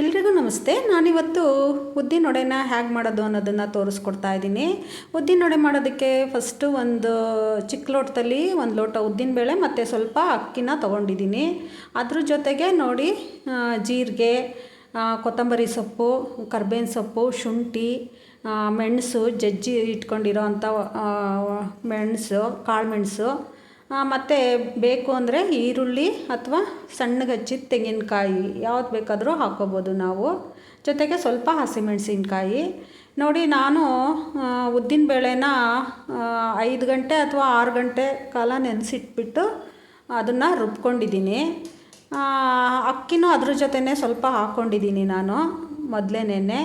ಎಲ್ರಿಗೂ ನಮಸ್ತೆ. ನಾನಿವತ್ತು ಉದ್ದಿನೊಡೆನ ಹೇಗೆ ಮಾಡೋದು ಅನ್ನೋದನ್ನು ತೋರಿಸ್ಕೊಡ್ತಾ ಇದ್ದೀನಿ. ಉದ್ದಿನೊಡೆ ಮಾಡೋದಕ್ಕೆ ಫಸ್ಟು ಒಂದು ಚಿಕ್ಕ ಲೋಟದಲ್ಲಿ ಒಂದು ಲೋಟ ಉದ್ದಿನಬೇಳೆ ಮತ್ತು ಸ್ವಲ್ಪ ಅಕ್ಕಿನ ತೊಗೊಂಡಿದ್ದೀನಿ. ಅದ್ರ ಜೊತೆಗೆ ನೋಡಿ ಜೀರಿಗೆ ಕೊತ್ತಂಬರಿ ಸೊಪ್ಪು, ಕರ್ಬೇವಿನ ಸೊಪ್ಪು, ಶುಂಠಿ ಮೆಣಸು, ಜಜ್ಜಿ ಇಟ್ಕೊಂಡಿರೋ ಅಂಥ ಮೆಣಸು, ಕಾಳು ಮೆಣಸು ಮತ್ತು ಬೇಕು ಅಂದರೆ ಈರುಳ್ಳಿ ಅಥವಾ ಸಣ್ಣಗೆ ಹಚ್ಚಿದ ತೆಂಗಿನಕಾಯಿ. ಯಾವ್ದು ಬೇಕಾದರೂ ಹಾಕ್ಕೋಬೋದು ನಾವು. ಜೊತೆಗೆ ಸ್ವಲ್ಪ ಹಸಿಮೆಣಸಿನ್ಕಾಯಿ. ನೋಡಿ, ನಾನು ಉದ್ದಿನ ಬೇಳೆನ ಐದು ಗಂಟೆ ಅಥವಾ ಆರು ಗಂಟೆ ಕಾಲ ನೆನೆಸಿಟ್ಬಿಟ್ಟು ಅದನ್ನು ರುಬ್ಕೊಂಡಿದ್ದೀನಿ. ಅಕ್ಕಿನೂ ಅದ್ರ ಜೊತೆನೇ ಸ್ವಲ್ಪ ಹಾಕ್ಕೊಂಡಿದ್ದೀನಿ ನಾನು ಮೊದಲೇನೆ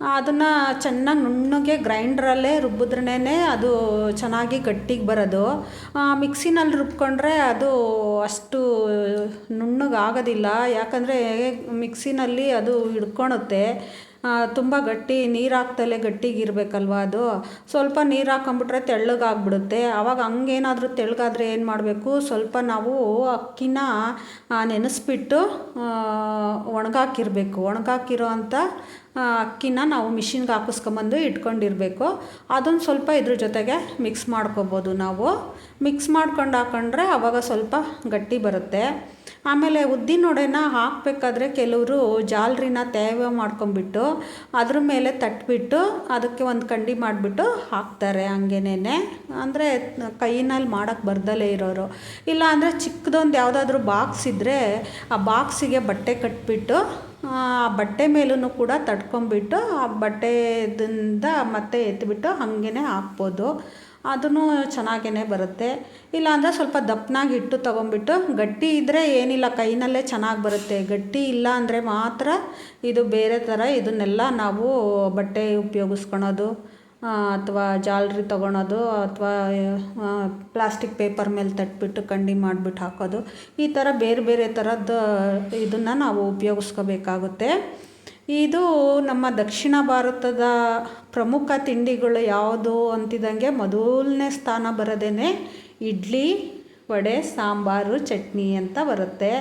ಅದನ್ನು ಚೆನ್ನಾಗಿ ನುಣ್ಣಗೆ ಗ್ರೈಂಡ್ರಲ್ಲೇ ರುಬ್ಬಿದ್ರೇ ಅದು ಚೆನ್ನಾಗಿ ಗಟ್ಟಿಗೆ ಬರೋದು. ಮಿಕ್ಸಿನಲ್ಲಿ ರುಬ್ಕೊಂಡ್ರೆ ಅದು ಅಷ್ಟು ನುಣ್ಣಗೆ ಆಗೋದಿಲ್ಲ ಯಾಕಂದರೆ ಮಿಕ್ಸಿನಲ್ಲಿ ಅದು ಹಿಡ್ಕೊಳುತ್ತೆ ತುಂಬ ಗಟ್ಟಿ ನೀರು ಹಾಕ್ತಲೇ ಗಟ್ಟಿಗಿರಬೇಕಲ್ವ ಅದು. ಸ್ವಲ್ಪ ನೀರು ಹಾಕೊಂಬಿಟ್ರೆ ತೆಳ್ಳಗಾಗ್ಬಿಡುತ್ತೆ. ಆವಾಗ ಹಂಗೇನಾದರೂ ತೆಳ್ಳಗಾದರೆ ಏನು ಮಾಡಬೇಕು? ಸ್ವಲ್ಪ ನಾವು ಅಕ್ಕಿನ ನೆನೆಸ್ಬಿಟ್ಟು ಒಣಗಾಕಿರಬೇಕು. ಒಣಗಾಕಿರೋ ಅಂಥ ಅಕ್ಕಿನ ನಾವು ಮಿಷಿನ್ಗೆ ಹಾಕಿಸ್ಕೊಂಬಂದು ಇಟ್ಕೊಂಡಿರಬೇಕು. ಅದೊಂದು ಸ್ವಲ್ಪ ಇದ್ರ ಜೊತೆಗೆ ಮಿಕ್ಸ್ ಮಾಡ್ಕೊಬೋದು ನಾವು. ಮಿಕ್ಸ್ ಮಾಡ್ಕೊಂಡು ಹಾಕೊಂಡ್ರೆ ಆವಾಗ ಸ್ವಲ್ಪ ಗಟ್ಟಿ ಬರುತ್ತೆ. ಆಮೇಲೆ ಉದ್ದಿನೊಡೆನ ಹಾಕಬೇಕಾದ್ರೆ ಕೆಲವರು ಜಾಲ್ರಿನ ತೇವ ಮಾಡ್ಕೊಂಬಿಟ್ಟು ಅದ್ರ ಮೇಲೆ ತಟ್ಬಿಟ್ಟು ಅದಕ್ಕೆ ಒಂದು ಕಂಡಿ ಮಾಡಿಬಿಟ್ಟು ಹಾಕ್ತಾರೆ ಹಂಗೇನೆ ಅಂದರೆ ಕೈನಲ್ಲಿ ಮಾಡೋಕ್ಕೆ ಬರ್ದಲೇ ಇರೋರು. ಇಲ್ಲ ಅಂದರೆ ಚಿಕ್ಕದೊಂದು ಯಾವುದಾದ್ರೂ ಬಾಕ್ಸ್ ಇದ್ದರೆ ಆ ಬಾಕ್ಸಿಗೆ ಬಟ್ಟೆ ಕಟ್ಬಿಟ್ಟು ಆ ಬಟ್ಟೆ ಮೇಲೂ ಕೂಡ ತಡ್ಕೊಂಬಿಟ್ಟು ಆ ಬಟ್ಟೆದಿಂದ ಮತ್ತೆ ಎತ್ತಿಬಿಟ್ಟು ಹಾಗೇ ಹಾಕ್ಬೋದು. ಅದೂ ಚೆನ್ನಾಗೇ ಬರುತ್ತೆ. ಇಲ್ಲಾಂದರೆ ಸ್ವಲ್ಪ ದಪ್ಪನಾಗಿ ಹಿಟ್ಟು ತೊಗೊಂಬಿಟ್ಟು ಗಟ್ಟಿ ಇದ್ದರೆ ಏನಿಲ್ಲ, ಕೈನಲ್ಲೇ ಚೆನ್ನಾಗಿ ಬರುತ್ತೆ. ಗಟ್ಟಿ ಇಲ್ಲ ಅಂದರೆ ಮಾತ್ರ ಇದು ಬೇರೆ ಥರ ಇದನ್ನೆಲ್ಲ ನಾವು ಬಟ್ಟೆ ಉಪಯೋಗಿಸ್ಕೊಳೋದು. ಅಥವಾ ಜಾಲರಿ ತೊಗೊಳೋದು, ಅಥವಾ ಪ್ಲಾಸ್ಟಿಕ್ ಪೇಪರ್ ಮೇಲೆ ತಟ್ಬಿಟ್ಟು ಕಂಡಿ ಮಾಡಿಬಿಟ್ಟು ಹಾಕೋದು. ಈ ಥರ ಬೇರೆ ಬೇರೆ ಥರದ್ದು ಇದನ್ನು ನಾವು ಉಪಯೋಗಿಸ್ಕೋಬೇಕಾಗುತ್ತೆ. ಇದು ನಮ್ಮ ದಕ್ಷಿಣ ಭಾರತದ ಪ್ರಮುಖ ತಿಂಡಿಗಳು ಯಾವುದು ಅಂತಿದ್ದಂಗೆ ಮೊದಲನೇ ಸ್ಥಾನ ಬರೋದೇ ಇಡ್ಲಿ, ವಡೆ, ಸಾಂಬಾರು, ಚಟ್ನಿ ಅಂತ ಬರುತ್ತೆ.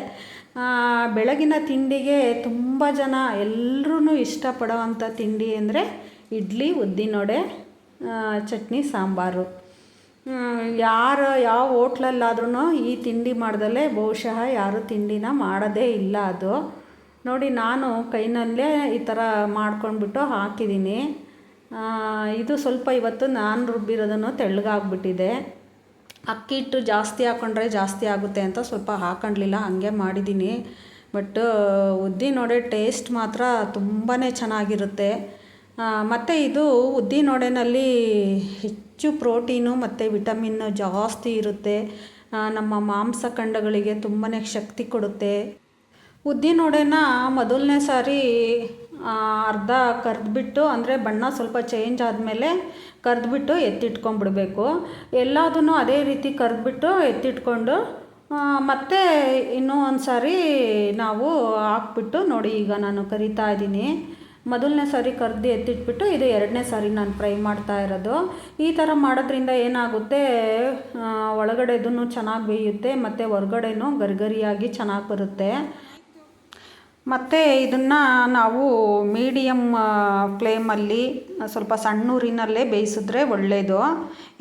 ಬೆಳಗಿನ ತಿಂಡಿಗೆ ತುಂಬ ಜನ ಎಲ್ಲರೂ ಇಷ್ಟಪಡೋವಂಥ ತಿಂಡಿ ಅಂದರೆ ಇಡ್ಲಿ ಉದ್ದಿನೊಡೆ ಆ, ಚಟ್ನಿ ಸಾಂಬಾರು. ಯಾರು ಯಾವ ಹೋಟ್ಲಲ್ಲಾದ್ರೂ ಈ ತಿಂಡಿ ಮಾಡ್ದಲೇ ಬಹುಶಃ ಯಾರು ತಿಂಡಿನ ಮಾಡೋದೇ ಇಲ್ಲ ಅದು. ನೋಡಿ ನಾನು ಕೈನಲ್ಲೇ ಈ ಥರ ಮಾಡ್ಕೊಂಡ್ಬಿಟ್ಟು ಹಾಕಿದ್ದೀನಿ. ಇದು ಸ್ವಲ್ಪ ಇವತ್ತು ನಾನು ರುಬ್ಬಿರೋದನ್ನು ತೆಳ್ಳಗಾಗ್ಬಿಟ್ಟಿದೆ. ಅಕ್ಕಿ ಹಿಟ್ಟು ಜಾಸ್ತಿ ಹಾಕೊಂಡ್ರೆ ಜಾಸ್ತಿ ಆಗುತ್ತೆ ಅಂತ ಸ್ವಲ್ಪ ಹಾಕೊಂಡ್ಲಿಲ್ಲ ಹಾಗೆ ಮಾಡಿದ್ದೀನಿ. ಬಟ್ ಉದ್ದಿನೊಡೆ ಟೇಸ್ಟ್ ಮಾತ್ರ ತುಂಬಾ ಚೆನ್ನಾಗಿರುತ್ತೆ. ಮತ್ತು ಇದು ಉದ್ದಿನೊಡೆನಲ್ಲಿ ಹೆಚ್ಚು ಪ್ರೋಟೀನು ಮತ್ತು ವಿಟಮಿನ್ ಜಾಸ್ತಿ ಇರುತ್ತೆ. ನಮ್ಮ ಮಾಂಸಖಂಡಗಳಿಗೆ ತುಂಬಾ ಶಕ್ತಿ ಕೊಡುತ್ತೆ. ಉದ್ದಿನೊಡೆನ ಮೊದಲನೇ ಸಾರಿ ಅರ್ಧ ಕರೆದ್ಬಿಟ್ಟು, ಅಂದರೆ ಬಣ್ಣ ಸ್ವಲ್ಪ ಚೇಂಜ್ ಆದಮೇಲೆ ಕರೆದ್ಬಿಟ್ಟು ಎತ್ತಿಟ್ಕೊಂಡ್ಬಿಡ್ಬೇಕು. ಎಲ್ಲದನ್ನು ಅದೇ ರೀತಿ ಕರೆದ್ಬಿಟ್ಟು ಎತ್ತಿಟ್ಕೊಂಡು ಮತ್ತೆ ಇನ್ನೂ ಒಂದು ಸಾರಿ ನಾವು ಹಾಕ್ಬಿಟ್ಟು ನೋಡಿ, ಈಗ ನಾನು ಕರಿತಾ ಇದ್ದೀನಿ. ಮೊದಲನೇ ಸಾರಿ ಕರ್ದು ಎತ್ತಿಟ್ಬಿಟ್ಟು ಇದು ಎರಡನೇ ಸಾರಿ ನಾನು ಫ್ರೈ ಮಾಡ್ತಾ ಇರೋದು. ಈ ಥರ ಮಾಡೋದ್ರಿಂದ ಏನಾಗುತ್ತೆ ಒಳಗಡೆ ಒಳಗಡೆದೂ ಚೆನ್ನಾಗಿ ಬೇಯುತ್ತೆ, ಮತ್ತು ಹೊರ್ಗಡೆನೂ ಗರಿಗರಿಯಾಗಿ ಚೆನ್ನಾಗಿ ಬರುತ್ತೆ. ಮತ್ತು ಇದನ್ನು ನಾವು ಮೀಡಿಯಮ್ ಫ್ಲೇಮಲ್ಲಿ ಸ್ವಲ್ಪ ಸಣ್ಣ ಊರಿನಲ್ಲೇ ಬೇಯಿಸಿದ್ರೆ ಒಳ್ಳೆಯದು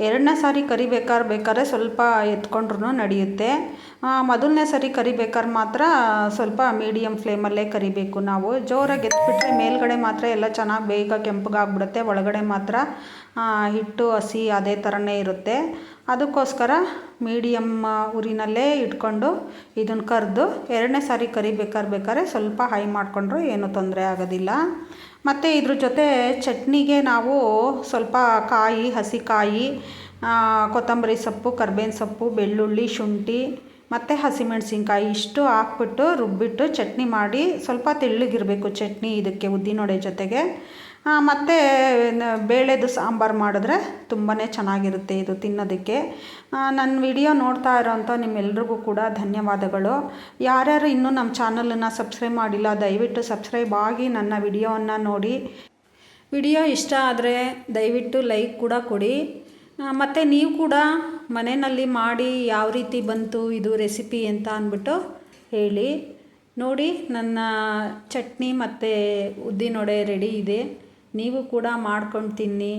ಎರಡನೇ ಸಾರಿ ಕರಿಬೇಕಾದ್ರೆ ಬೇಕಾದ್ರೆ ಸ್ವಲ್ಪ ಎತ್ಕೊಂಡ್ರೂ ನಡೆಯುತ್ತೆ. ಮೊದಲನೇ ಸಾರಿ ಕರಿಬೇಕಾದ್ರೆ ಮಾತ್ರ ಸ್ವಲ್ಪ ಮೀಡಿಯಮ್ ಫ್ಲೇಮಲ್ಲೇ ಕರಿಬೇಕು ನಾವು. ಜೋರಾಗಿ ಎತ್ಬಿಟ್ರೆ ಮೇಲ್ಗಡೆ ಮಾತ್ರ ಎಲ್ಲ ಚೆನ್ನಾಗಿ ಬೇಗ ಕೆಂಪಗಾಗ್ಬಿಡುತ್ತೆ. ಒಳಗಡೆ ಮಾತ್ರ ಹಿಟ್ಟು, ಹಸಿ ಅದೇ ಥರನೇ ಇರುತ್ತೆ. ಅದಕ್ಕೋಸ್ಕರ ಮೀಡಿಯಮ್ ಉರಿನಲ್ಲೇ ಇಟ್ಕೊಂಡು ಇದನ್ನು ಕರೆದು ಎರಡನೇ ಸಾರಿ ಕರಿಬೇಕಾದ್ರೆ ಬೇಕಾದ್ರೆ ಸ್ವಲ್ಪ ಹೈ ಮಾಡಿಕೊಂಡ್ರೂ ಏನೂ ತೊಂದರೆ ಆಗೋದಿಲ್ಲ. ಮತ್ತು ಇದ್ರ ಜೊತೆ ಚಟ್ನಿಗೆ ನಾವು ಸ್ವಲ್ಪ ಕಾಯಿ ಹಸಿ ಕಾಯಿ ಕೊತ್ತಂಬರಿ ಸೊಪ್ಪು, ಕರ್ಬೇವಿನ ಸೊಪ್ಪು, ಬೆಳ್ಳುಳ್ಳಿ, ಶುಂಠಿ, ಮತ್ತು ಹಸಿಮೆಣಸಿನ್ಕಾಯಿ ಇಷ್ಟು ಹಾಕ್ಬಿಟ್ಟು ರುಬ್ಬಿಟ್ಟು ಚಟ್ನಿ ಮಾಡಿ ಸ್ವಲ್ಪ ತೆಳ್ಳಗಿರಬೇಕು ಚಟ್ನಿ ಇದಕ್ಕೆ ಉದ್ದಿನೊಡೆ ಜೊತೆಗೆ. ಮತ್ತು ಬೇಳೆದು ಸಾಂಬಾರು ಮಾಡಿದ್ರೆ ತುಂಬಾ ಚೆನ್ನಾಗಿರುತ್ತೆ ಇದು ತಿನ್ನೋದಕ್ಕೆ. ನನ್ನ ವಿಡಿಯೋ ನೋಡ್ತಾ ಇರೋಂಥ ನಿಮ್ಮೆಲ್ರಿಗೂ ಕೂಡ ಧನ್ಯವಾದಗಳು. ಯಾರ್ಯಾರು ಇನ್ನೂ ನಮ್ಮ ಚಾನಲನ್ನು ಸಬ್ಸ್ಕ್ರೈಬ್ ಮಾಡಿಲ್ಲ, ದಯವಿಟ್ಟು ಸಬ್ಸ್ಕ್ರೈಬ್ ಆಗಿ ನನ್ನ ವಿಡಿಯೋವನ್ನು ನೋಡಿ. ವಿಡಿಯೋ ಇಷ್ಟ ಆದರೆ ದಯವಿಟ್ಟು ಲೈಕ್ ಕೂಡ ಕೊಡಿ. ಮತ್ತು ನೀವು ಕೂಡ ಮನೆಯಲ್ಲಿ ಮಾಡಿ ಯಾವ ರೀತಿ ಬಂತು ಇದು ರೆಸಿಪಿ ಅಂತ ಅಂದ್ಬಿಟ್ಟು ಹೇಳಿ. ನೋಡಿ, ನನ್ನ ಚಟ್ನಿ ಮತ್ತು ಉದ್ದಿನೊಡೆ ರೆಡಿ ಇದೆ. ನೀವು ಕೂಡ ಮಾಡ್ಕೊಂಡು ತಿನ್ನಿ.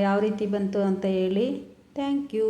ಯಾವ ರೀತಿ ಬಂತು ಅಂತ ಹೇಳಿ. Thank you.